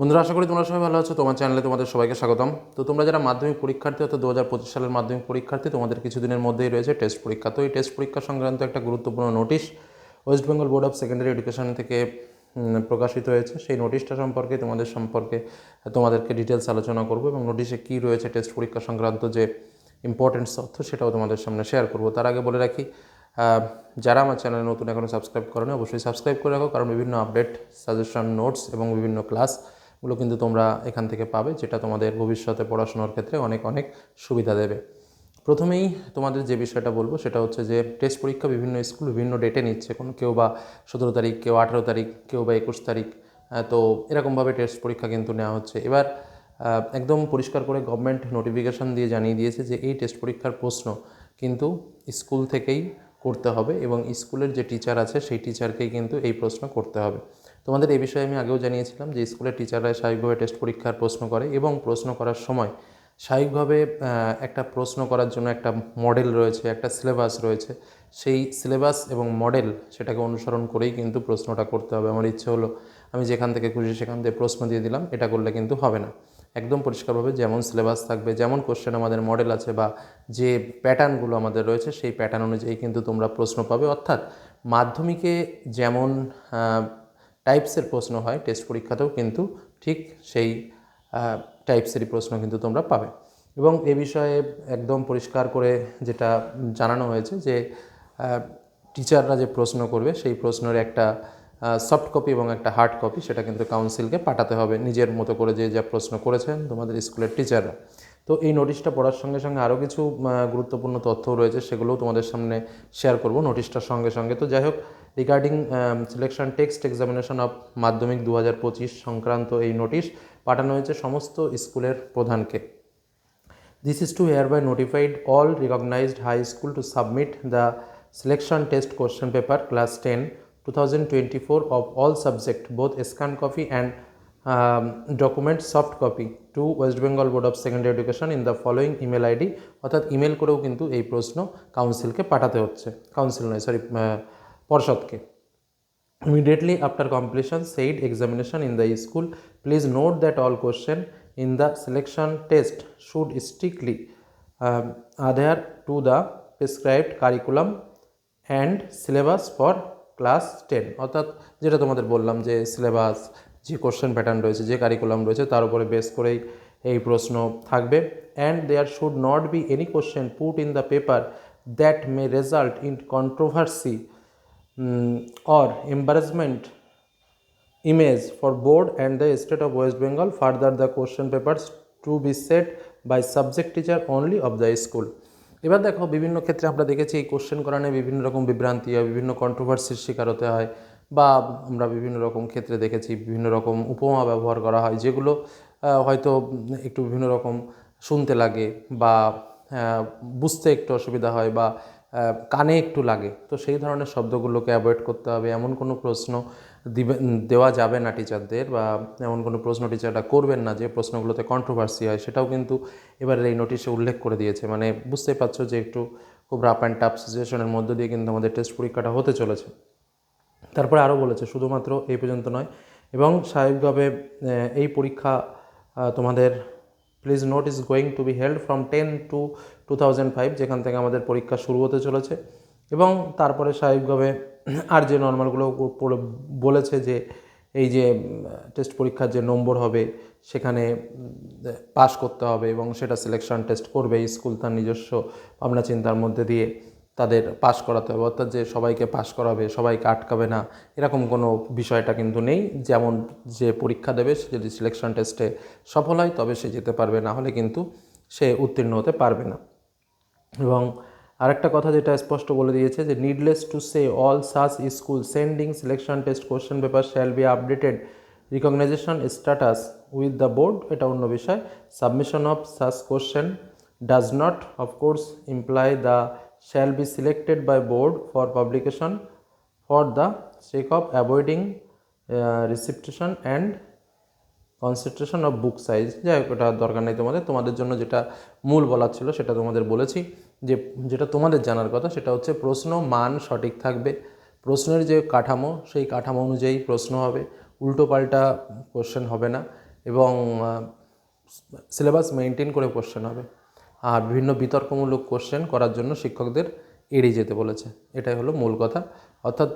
বন্ধুরা, আশা করি তোমরা সবাই ভালো আছো। তোমার চ্যানেলে তোমাদের সবাইকে স্বাগতম। তো তোমরা যারা মাধ্যমিক পরীক্ষার্থী, অর্থাৎ দু হাজার পঁচিশ সালের মাধ্যমিক পরীক্ষার্থী, তোমাদের কিছুদিনের মধ্যেই রয়েছে টেস্ট পরীক্ষা। তো এই টেস্ট পরীক্ষা সংক্রান্ত একটা গুরুত্বপূর্ণ notice West Bengal board of secondary education থেকে প্রকাশিত হয়েছে। সেই নোটিশটা সম্পর্কে, তোমাদের সম্পর্কে, তোমাদেরকে ডিটেলস আলোচনা করব এবং নোটিশে কী রয়েছে টেস্ট পরীক্ষা সংক্রান্ত যে ইম্পর্টেন্ট তথ্য, সেটাও তোমাদের সামনে শেয়ার করব। তার আগে বলে রাখি যারা আমার চ্যানেলে নতুন এখনও সাবস্ক্রাইব করেনি, অবশ্যই সাবস্ক্রাইব করে রাখো, কারণ বিভিন্ন আপডেট সাজেশন নোটস এবং বিভিন্ন ক্লাসগুলো কিন্তু তোমরা এখান থেকে পাবে, যেটা তোমাদের ভবিষ্যতে পড়াশোনার ক্ষেত্রে অনেক অনেক সুবিধা দেবে। প্রথমেই তোমাদের যে বিষয়টা বলব, সেটা হচ্ছে যে টেস্ট পরীক্ষা বিভিন্ন স্কুল বিভিন্ন ডেটে নিচ্ছে। কোনো কেউ বা সতেরো তারিখ, কেউ আঠেরো তারিখ, কেউ বা একুশ তারিখ তো এরকমভাবে টেস্ট পরীক্ষা কিন্তু নেওয়া হচ্ছে। এবার একদম পরিষ্কার করে গভর্নমেন্ট নোটিফিকেশন দিয়ে জানিয়ে দিয়েছে যে এই টেস্ট পরীক্ষার প্রশ্ন কিন্তু স্কুল থেকেই করতে হবে এবং স্কুলের যে টিচার আছে, সেই টিচারকেই কিন্তু এই প্রশ্ন করতে হবে। তোমাদের এই বিষয়ে আমি আগেও জানিয়েছিলাম যে স্কুলের টিচাররা স্বাভাবিকভাবে টেস্ট পরীক্ষার প্রশ্ন করে এবং প্রশ্ন করার সময় স্বাভাবিকভাবে একটা প্রশ্ন করার জন্য একটা মডেল রয়েছে, একটা সিলেবাস রয়েছে। সেই সিলেবাস এবং মডেল সেটাকে অনুসরণ করেই কিন্তু প্রশ্নটা করতে হবে। আমার ইচ্ছে হলো আমি যেখান থেকে খুশি সেখান থেকে প্রশ্ন দিয়ে দিলাম, এটা করলে কিন্তু হবে না। একদম পরিষ্কারভাবে যেমন সিলেবাস থাকবে, যেমন কোশ্চেন আমাদের মডেল আছে বা যে প্যাটার্নগুলো আমাদের রয়েছে, সেই প্যাটার্ন অনুযায়ী কিন্তু তোমরা প্রশ্ন পাবে। অর্থাৎ মাধ্যমিকে যেমন টাইপসের প্রশ্ন হয়, টেস্ট পরীক্ষাতেও কিন্তু ঠিক সেই টাইপসেরই প্রশ্ন কিন্তু তোমরা পাবে। এবং এ বিষয়ে একদম পরিষ্কার করে যেটা জানানো হয়েছে যে টিচাররা যে প্রশ্ন করবে সেই প্রশ্নের একটা সফট কপি এবং একটা হার্ড কপি সেটা কিন্তু কাউন্সিলকে পাঠাতে হবে নিজের মতো করে যে যা প্রশ্ন করেছেন তোমাদের স্কুলের টিচাররা। তো এই নোটিশটা পড়ার সঙ্গে সঙ্গে আরও কিছু গুরুত্বপূর্ণ তথ্যও রয়েছে সেগুলোও তোমাদের সামনে শেয়ার করব নোটিশটার সঙ্গে সঙ্গে। তো যাই হোক regarding selection test examination of Madhyamik দু পঁচিশ সংক্রান্ত এই নোটিশ পাঠানো হয়েছে সমস্ত স্কুলের প্রধানকে। This is to hereby notified all recognised high school to submit the selection test question paper class ten two thousand twenty four of all subject both scan copy and document soft copy to West Bengal Board of Secondary Education in the following email ID অর্থাৎ email করেও কিন্তু এই প্রশ্ন কাউন্সিলকে পাঠাতে হচ্ছে। Council নয় sorry পর্ষদকে after completion said examination in the school, please note that all question in the selection test should strictly um, adhere to the prescribed curriculum and syllabus for class 10 অর্থাৎ যেটা তোমাদের বললাম যে সিলেবাস যে question pattern রয়েছে যে curriculum রয়েছে তার উপরে বেস করেই এই প্রশ্ন থাকবে and there should not be any question put in the paper that may result in controversy or embarrassment image for board and the state of west bengal. Further, the question papers to be set by subject teacher only of the school. এবার দেখো, বিভিন্ন ক্ষেত্রে আমরা দেখেছি এই question করানে বিভিন্ন রকম বিভ্রান্তি হয়, বিভিন্ন কন্ট্রোভার্সির শিকার হতে হয়, বা আমরা বিভিন্ন রকম ক্ষেত্রে দেখেছি বিভিন্ন রকম উপমা ব্যবহার করা হয়, যেগুলো হয়তো একটু বিভিন্ন রকম শুনতে লাগে বা বুঝতে একটু অসুবিধা হয় বা কানে একটু লাগে। তো সেই ধরনের শব্দগুলোকে অ্যাভয়েড করতে হবে। এমন কোনো প্রশ্ন দিবে দেওয়া যাবে না টিচারদের বা এমন কোনো প্রশ্ন টিচাররা করবেন না যে প্রশ্নগুলোতে কন্ট্রোভার্সি হয়। সেটাও কিন্তু এবারের এই নোটিশে উল্লেখ করে দিয়েছে। মানে বুঝতেই পারছ যে একটু খুব রাফ অ্যান্ড টাফ সিচুয়েশনের মধ্য দিয়ে কিন্তু আমাদের টেস্ট পরীক্ষাটা হতে চলেছে। তারপরে আরও বলেছে, শুধুমাত্র এই পর্যন্ত নয় এবং স্বাভাবিকভাবে এই পরীক্ষা তোমাদের please note is going to be held from ten to two thousand five যেখান থেকে আমাদের পরীক্ষা শুরু হতে চলেছে। এবং তারপরে স্বাভাবিকভাবে আর যে নর্মালগুলো বলেছে যে, এই যে টেস্ট পরীক্ষার যে নম্বর হবে, সেখানে পাস করতে হবে এবং সেটা সিলেকশন টেস্ট করবে স্কুল তার নিজস্ব ভাবনা চিন্তার মধ্যে দিয়ে তাদের পাস করাতে হবে। অর্থাৎ যে সবাইকে পাস করাবে, সবাইকে আটকাবে না, এরকম কোনো বিষয়টা কিন্তু নেই। যেমন যে পরীক্ষা দেবে, সে যদি সিলেকশন টেস্টে সফল হয়, তবে সে যেতে পারবে, না হলে কিন্তু সে উত্তীর্ণ হতে পারবে না। এবং আরেকটা কথা যেটা স্পষ্ট বলে দিয়েছে যে needless to say all such school sending selection test question paper shall be updated recognition status with the board এটা অন্য বিষয়। Submission of such question does not of course imply the shall be selected by board for publication for the sake of avoiding repetition and concentration of book size যাই হোক ওটা দরকার নেই তোমাদের। তোমাদের জন্য যেটা মূল বলার ছিল, সেটা তোমাদের বলেছি। যে, যেটা তোমাদের জানার কথা, সেটা হচ্ছে প্রশ্ন, মান সঠিক থাকবে। প্রশ্নের যে কাঠামো, সেই কাঠামো অনুযায়ী প্রশ্ন হবে। উল্টো পাল্টা কোশ্চেন হবে না। এবং সিলেবাস মেনটেন করে কোশ্চেন হবে। আর বিভিন্ন বিতর্কমূলক কোশ্চেন করার জন্য শিক্ষকদের এড়িয়ে যেতে বলেছে। এটাই হলো মূল কথা। অর্থাৎ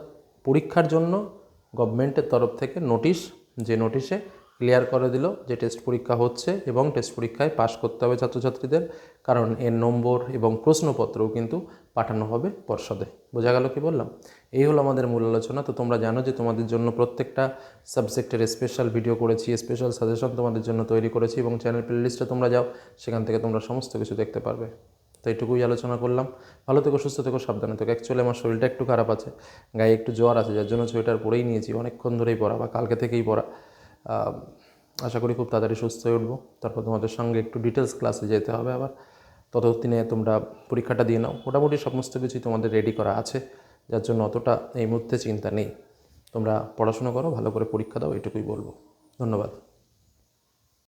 পরীক্ষার জন্য গভর্নমেন্টের তরফ থেকে নোটিশ যে নোটিশে ক্লিয়ার করে দিল যে টেস্ট পরীক্ষা হচ্ছে এবং টেস্ট পরীক্ষায় পাশ করতে হবে ছাত্রছাত্রীদের, কারণ এর নম্বর এবং প্রশ্নপত্রও কিন্তু পাঠানো হবে পর্ষদে। বোঝা গেল কি বললাম? এই হলো আমাদের মূল আলোচনা। তো তোমরা জানো যে তোমাদের জন্য প্রত্যেকটা সাবজেক্টের স্পেশাল ভিডিও করেছি স্পেশাল সাজেশন তোমাদের জন্য তৈরি করেছি এবং চ্যানেল প্লেলিস্টে তোমরা যাও, সেখান থেকে তোমরা সমস্ত কিছু দেখতে পারবে। তো এইটুকুই আলোচনা করলাম। ভালো থেকো, সুস্থ থেকো, সাবধানে থেকো। অ্যাকচুয়ালি আমার শরীরটা একটু খারাপ আছে, গায়ে একটু জ্বর আছে, যার জন্য সোয়েটার পরেই নিয়েছি, অনেকক্ষণ ধরেই পরা বা কালকে থেকেই পরা। আশা করি খুব তাড়াতাড়ি সুস্থ হয়ে উঠবো। তারপর তোমাদের সঙ্গে একটু ডিটেলস ক্লাসে যেতে হবে আবার। ততদিনে তোমরা পরীক্ষাটা দিয়ে নাও। মোটামুটি সমস্ত কিছুই তোমাদের রেডি করা আছে, যার জন্য অতটা এই মুহূর্তে চিন্তা নেই। তোমরা পড়াশুনো করো, ভালো করে পরীক্ষা দাও এটুকুই বলব। ধন্যবাদ।